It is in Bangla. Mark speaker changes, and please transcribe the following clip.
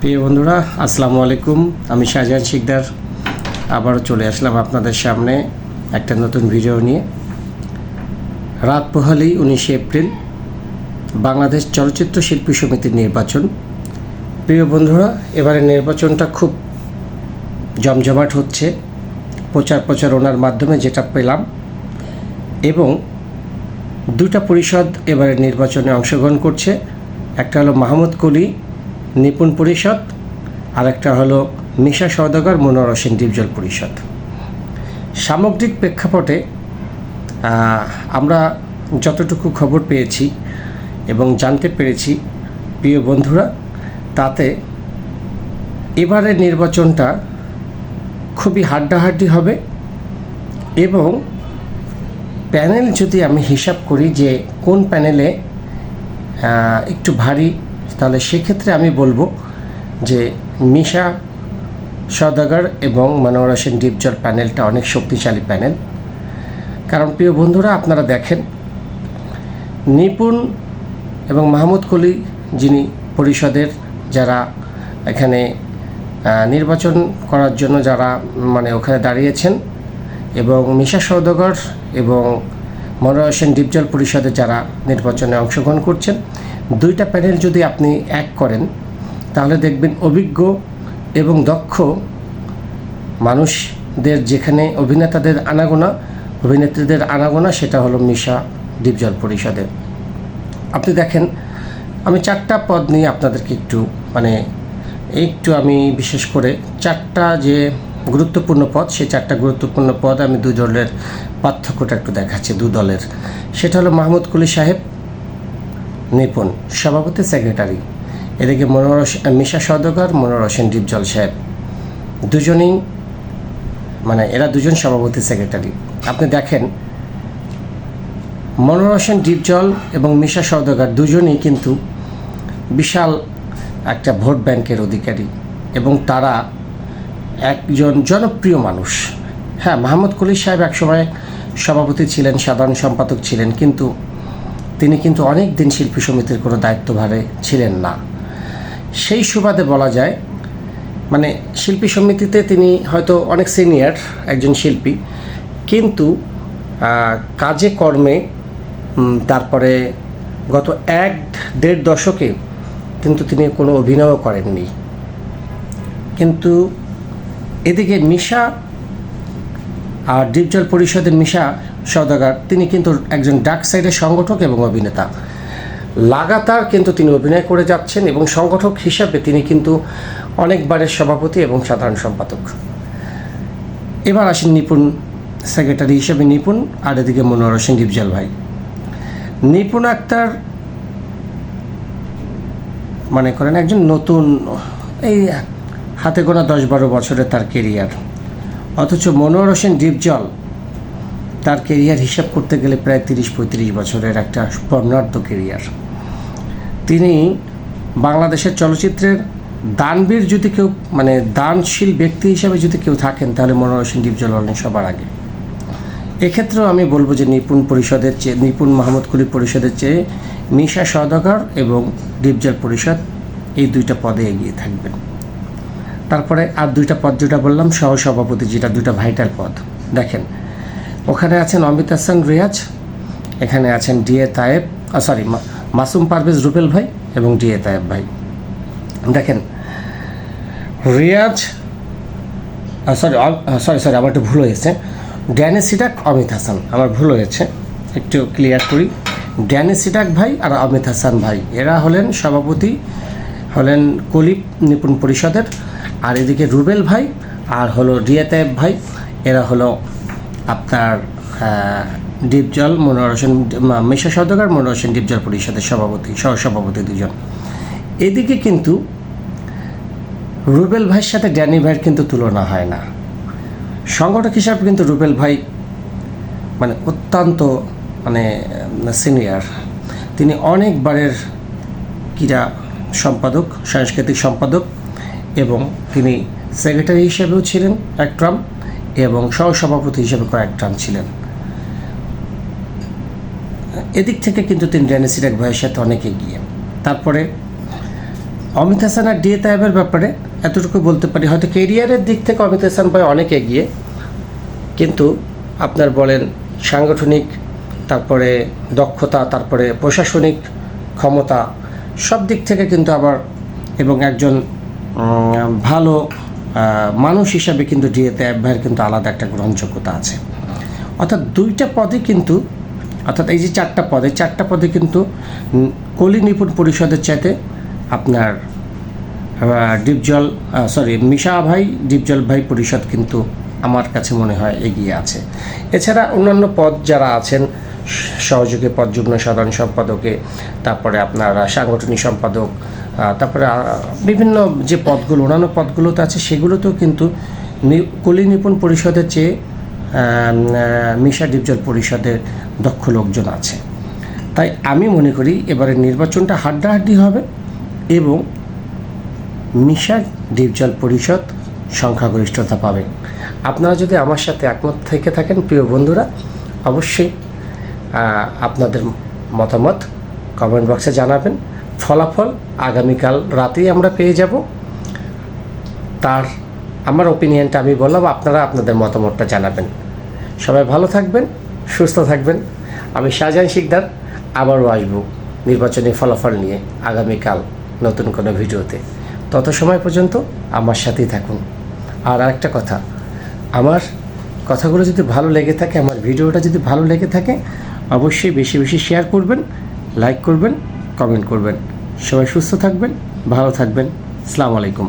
Speaker 1: প্রিয় বন্ধুরা, আসসালামু আলাইকুম। আমি শাহজাহান শিকদার। আবারও চলে আসলাম আপনাদের সামনে একটা নতুন ভিডিও নিয়ে। রাত পোহালেই উনিশে এপ্রিল, বাংলাদেশ চলচ্চিত্র শিল্পী সমিতির নির্বাচন। প্রিয় বন্ধুরা এবারে নির্বাচনটা খুব জমজমাট হচ্ছে। প্রচার প্রচারণার মাধ্যমে যেটা পেলাম। এবং দুটা পরিষদ এবারে নির্বাচনে অংশগ্রহণ করছে। একটা হলো মাহমুদ কলি নিপুণ পরিষদ আর একটা হলো মিশা সওদাগর, মনোয়ার হোসেন ডিপজল পরিষদ। সামগ্রিক প্রেক্ষাপটে আমরা যতটুকু খবর পেয়েছি এবং জানতে পেরেছি, প্রিয় বন্ধুরা, তাতে এবারের নির্বাচনটা খুবই হাড্ডাহাড্ডি হবে এবং প্যানেল যদি আমি হিসাব করি যে কোন প্যানেলে একটু ভারী তাহলে সেক্ষেত্রে আমি বলব যে মিশা সদাগর এবং মনোহর হোসেন ডিপজল প্যানেলটা অনেক শক্তিশালী প্যানেল। কারণ প্রিয় বন্ধুরা, আপনারা দেখেন, নিপুণ এবং মাহমুদ কলি যিনি পরিষদের যারা এখানে নির্বাচন করার জন্য যারা মানে ওখানে দাঁড়িয়েছেন এবং মিশা সৌদাগর এবং হোসেন ডিপজল পরিষদে যারা নির্বাচনে অংশগ্রহণ করছেন দুইটা প্যানেল যদি আপনি এক করেন, তাহলে দেখবেন অভিজ্ঞ এবং দক্ষ মানুষদের যেখানে অভিনেতাদের আনাগোনা, অভিনেত্রীদের আনাগোনা সেটা হলো মিশা ডিপজল পরিষদে। আপনি দেখেন, আমি চারটা পদ নিয়ে আপনাদেরকে একটু মানে একটু আমি বিশেষ করে চারটা যে গুরুত্বপূর্ণ পদ, সেই চারটা গুরুত্বপূর্ণ পদ আমি দু দলের পার্থক্যটা একটু দেখাচ্ছি, দু দলের। সেটা হলো মাহমুদ কুলি সাহেব নিপুণ সভাপতি সেক্রেটারি। এদিকে মনোরস মিশা সদগর মনোহর হোসেন ডিপজল সাহেব। দুজনেই মানে এরা দুজন সভাপতি সেক্রেটারি। আপনি দেখেন মনোহর হোসেন ডিপজল এবং মিশা সওদাগর দুজনেই কিন্তু বিশাল একটা ভোট ব্যাংকের অধিকারী এবং তারা একজন জনপ্রিয় মানুষ। হ্যাঁ মাহমুদ কলি সাহেব একসময় সভাপতি ছিলেন, সাধারণ সম্পাদক ছিলেন, কিন্তু তিনি কিন্তু অনেক দিন শিল্পী সমিতির কোনো দায়িত্বভারে ছিলেন না। সেই সুবাদে বলা যায় মানে শিল্পী সমিতিতে তিনি হয়তো অনেক সিনিয়র একজন শিল্পী, কিন্তু কাজে কর্মে তারপরে গত এক দেড় দশকে কিন্তু তিনি কোনো অভিনয়ও করেননি। কিন্তু এদিকে মিশা আর ডিপজল পরিষদের মিশা সদাগার তিনি কিন্তু একজন ডাক সাইডের সংগঠক এবং অভিনেতা। লাগাতার কিন্তু তিনি অভিনয় করে যাচ্ছেন এবং সংগঠক হিসাবে তিনি কিন্তু অনেকবারের সভাপতি এবং সাধারণ সম্পাদক। এবার আসেন নিপুণ সেক্রেটারি হিসেবে নিপুণ, আর এদিকে মনোহর হোসেন ডিপজল ভাই। নিপুণ আক্তার মনে করেন একজন নতুন, এই হাতে গোনা দশ বারো বছরের তার কেরিয়ার অথচ মনোহর হোসেন ডিপজল তার কেরিয়ার হিসাব করতে গেলে প্রায় তিরিশ পঁয়ত্রিশ বছরের একটা বর্ণাঢ্য কেরিয়ার তিনি বাংলাদেশের চলচ্চিত্রের দানবীর যদি কেউ মানে দানশীল ব্যক্তি হিসাবে যদি কেউ থাকেন, তাহলে মনোহর হোসেন ডিপজল হলেন সবার আগে। এক্ষেত্রেও আমি বলব যে নিপুণ পরিষদের চেয়ে, নিপুণ মাহমুদ কুলি পরিষদের চেয়ে মিশা সদাগর এবং ডিপজল পরিষদ এই দুইটা পদে এগিয়ে থাকবেন। তারপরে আর দুইটা পদ যেটা বললাম, সহসভাপতি যেটা, দুইটা ভাইটাল পদ। দেখেন, ওখানে আছেন অমিত হাসান, রিয়াজ, এখানে আছেন ডিএ তায়েব সরি মাসুম পারভেজ, রুবেল ভাই এবং ডিএ তায়েব ভাই। দেখেন, রিয়াজ সরি সরি সরি আমার একটু ভুল হয়েছে ড্যানি সিডাক অমিত হাসান, আমার ভুল হয়েছে একটু ক্লিয়ার করি। ড্যানি সিডাক ভাই আর অমিত হাসান ভাই, এরা হলেন সভাপতি, হলেন কলিপ নিপুণ পরিষদের। আর এদিকে রুবেল ভাই, আর হলো ডিয়াতায়েব ভাই, এরা হলো আপনার ডিপজল মনোহর মিশা সদকার মনোহর ডিপজল পরিষদের সভাপতি, সহসভাপতি দুজন এদিকে কিন্তু রুবেল ভাইয়ের সাথে ড্যানি ভাইয়ের কিন্তু তুলনা হয় না। সংগঠক হিসাবে কিন্তু রুবেল ভাই মানে অত্যন্ত মানে সিনিয়র তিনি অনেকবারের ক্রীড়া সম্পাদক, সাংস্কৃতিক সম্পাদক। এবং তিনি সেক্রেটারি হিসেবেও ছিলেন এক ট্রাম এবং সহসভাপতি হিসেবে কয়েক ট্রাম ছিলেন। এদিক থেকে কিন্তু তিনি ড্যানি সিরাক ভাইয়ের সাথে অনেক এগিয়ে। তারপরে অমিত হাসান আর ডিএ তাইবের ব্যাপারে এতটুকু বলতে পারি, হয়তো কেরিয়ারের দিক থেকে অমিত হাসান ভাই অনেক এগিয়ে, কিন্তু আপনার বলেন সাংগঠনিক, তারপরে দক্ষতা, তারপরে প্রশাসনিক ক্ষমতা, সব দিক থেকে কিন্তু আবার এবং একজন ভালো মানুষ হিসাবে কিন্তু ডিএতে ভাইয়ের কিন্তু আলাদা একটা গ্রহণযোগ্যতা আছে। অর্থাৎ দুইটা পদে কিন্তু, অর্থাৎ এই যে চারটা পদে চারটা পদে কিন্তু কলি নিপুণ পরিষদের চাইতে আপনার ডিপজল সরি মিশা ভাই, ডিপজল ভাই পরিষদ কিন্তু আমার কাছে মনে হয় এগিয়ে আছে। এছাড়া অন্যান্য পদ যারা আছেন, সহযোগী পদ, যুগ্ম সাধারণ সম্পাদকে, তারপরে আপনার সাংগঠনিক সম্পাদক তারপরে বিভিন্ন যে পদগুলো, অন্যান্য পদগুলোতে আছে, সেগুলোতেও কিন্তু কলি নিপুণ পরিষদের চেয়ে মিশা ডিপজল পরিষদের দক্ষ লোকজন আছে। তাই আমি মনে করি এবারের নির্বাচনটা হাড্ডাহাড্ডি হবে এবং মিশা ডিপজল পরিষদ সংখ্যাগরিষ্ঠতা পাবে। আপনারা যদি আমার সাথে একমত থেকে থাকেন, প্রিয় বন্ধুরা, অবশ্যই আপনাদের মতামত কমেন্ট বক্সে জানাবেন। ফলাফল আগামীকাল রাতেই আমরা পেয়ে যাব। তার, আমার ওপিনিয়নটা আমি বললাম, আপনারা আপনাদের মতামতটা জানাবেন। সবাই ভালো থাকবেন, সুস্থ থাকবেন। আমি শাহজাহান শিকদার, আবারও আসব নির্বাচনী ফলাফল নিয়ে আগামীকাল নতুন কোনো ভিডিওতে। তত সময় পর্যন্ত আমার সাথেই থাকুন। আর আরেকটা কথা, আমার কথাগুলো যদি ভালো লেগে থাকে, আমার ভিডিওটা যদি ভালো লেগে থাকে, অবশ্যই বেশি বেশি শেয়ার করবেন লাইক করবেন কমেন্ট করবেন। সবাই সুস্থ থাকবেন ভালো থাকবেন। আসসালামু আলাইকুম।